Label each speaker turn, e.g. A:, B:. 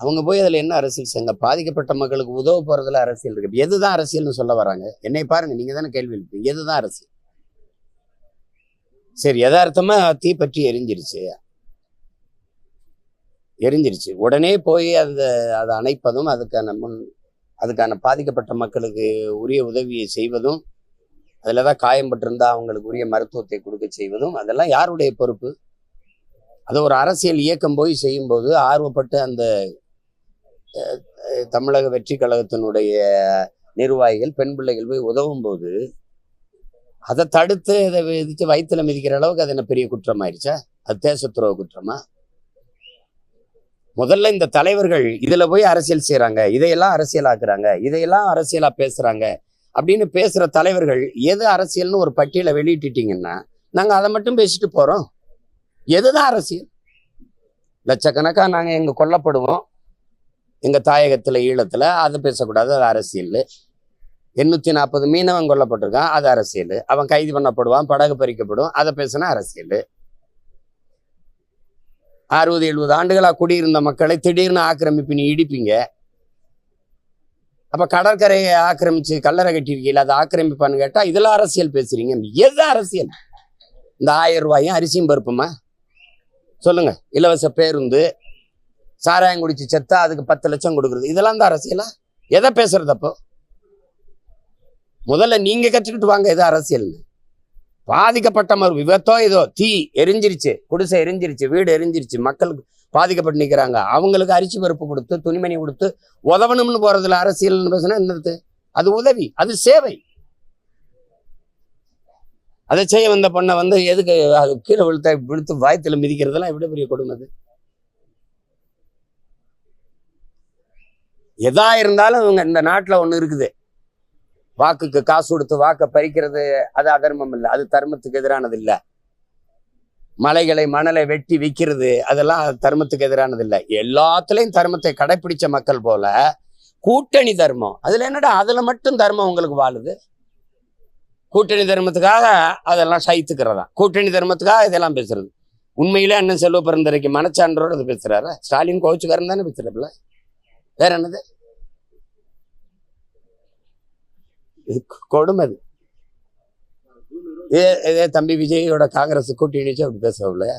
A: அவங்க போய் அதில் என்ன அரசியல் செய்யுங்க பாதிக்கப்பட்ட மக்களுக்கு உதவ போறதுல அரசியல் இருக்கு. எது எதுதான் அரசியல்னு சொல்ல வராங்க? என்னை பாருங்க நீங்க தானே கேள்வி எழுப்பீங்க எதுதான் அரசியல்? சரி யதார்த்தமா தீ பற்றி எரிஞ்சிருச்சு. எரிஞ்சிருச்சு. உடனே போய் அந்த அதை அணைப்பதும் அதுக்கான முன் அதுக்கான பாதிக்கப்பட்ட மக்களுக்கு உரிய உதவியை செய்வதும் அதில் தான் காயம்பட்டிருந்தா அவங்களுக்கு உரிய மருத்துவத்தை கொடுக்க செய்வதும் அதெல்லாம் யாருடைய பொறுப்பு? அதை ஒரு அரசியல் இயக்கம் போய் செய்யும்போது ஆர்வப்பட்டு அந்த தமிழக வெற்றி கழகத்தினுடைய நிர்வாகிகள் பெண் பிள்ளைகள் போய் உதவும் போது அதை தடுத்து அதை விதித்து வயிற்றுல மிதிக்கிற அளவுக்கு அது என்ன பெரிய குற்றமாயிருச்சா? அது தேச குற்றமா? முதல்ல இந்த தலைவர்கள் இதுல போய் அரசியல் செய்யறாங்க இதையெல்லாம் அரசியலாக்குறாங்க இதையெல்லாம் அரசியலா பேசுறாங்க அப்படின்னு பேசுற தலைவர்கள் எது அரசியல்னு ஒரு பட்டியலை வெளியிட்டுட்டீங்கன்னா நாங்க அதை மட்டும் பேசிட்டு போறோம். எதுதான் அரசியல்? லட்சக்கணக்காக நாங்க எங்க கொல்லப்படுவோம். எங்கள் தாயகத்தில் ஈழத்தில் அதை பேசக்கூடாது அது அரசியல் எண்ணூற்றி நாற்பது மீனவன் கொல்லப்பட்டிருக்கான் அது அரசியல் அவன் கைது பண்ணப்படுவான் படகு பறிக்கப்படும் அதை பேசினா அரசியல் அறுபது எழுபது ஆண்டுகளாக குடியிருந்த மக்களை திடீர்னு ஆக்கிரமிப்பு நீ இடிப்பீங்க. அப்போ கடற்கரையை ஆக்கிரமிச்சு கல்லறை கட்டியிருக்கீங்களா அதை ஆக்கிரமிப்பான்னு கேட்டால் இதில் அரசியல் பேசுறீங்க. எது அரசியல்? இந்த ஆயிரம் ரூபாயும் அரிசியும் பருப்புமா? சொல்லுங்க. இலவச பேருந்து சாராயம் குடிச்சு செத்தா அதுக்கு பத்து லட்சம் கொடுக்குறது. இதெல்லாம் தான் அரசியலா? எதை பேசுறது அப்போ? முதல்ல நீங்க கற்றுக்கிட்டு வாங்க எது அரசியல்னு. பாதிக்கப்பட்ட மறு விபத்தோ ஏதோ தீ எரிஞ்சிருச்சு குடிசை எரிஞ்சிருச்சு வீடு எரிஞ்சிருச்சு மக்களுக்கு பாதிக்கப்பட்டு நிற்கிறாங்க அவங்களுக்கு அரிசி பருப்பு கொடுத்து துணிமணி கொடுத்து உதவணும்னு போறதுல அரசியல்னு பேசுனா என்னது? அது உதவி அது சேவை. அதை செய்ய வந்த பொண்ணை வந்து எதுக்கு அது கீழே விழுத்த விழுத்து வாயத்துல மிதிக்கிறதெல்லாம் எவ்வளவு பெரிய கொடுமை அது? எதா இருந்தாலும் இவங்க இந்த நாட்டில் ஒன்று இருக்குது. வாக்குக்கு காசு கொடுத்து வாக்கை பறிக்கிறது அது அதர்மம் இல்லை. அது தர்மத்துக்கு எதிரானது இல்லை. மலைகளை மணலை வெட்டி விற்கிறது அதெல்லாம் தர்மத்துக்கு எதிரானது இல்லை. எல்லாத்துலேயும் தர்மத்தை கடைபிடிச்ச மக்கள் போல கூட்டணி தர்மம். அதில் என்னடா அதுல மட்டும் தர்மம் உங்களுக்கு வாழுது? கூட்டணி தர்மத்துக்காக அதெல்லாம் சைத்துக்கிறதா கூட்டணி தர்மத்துக்காக இதெல்லாம் பேசுறது. உண்மையிலே அண்ணன் செல்வ பிறந்தரைக்கு மனச்சான்றோடு அது பேசுறாரு? ஸ்டாலின் கோச்சுக்காரன் தானே பேசுறப்பல? வேற என்னது? கொடுமது கொடுமை ஏ இதே இதே தம்பி விஜயோட காங்கிரஸ் கூட்டணிச்சு அப்படி பேசவில்லை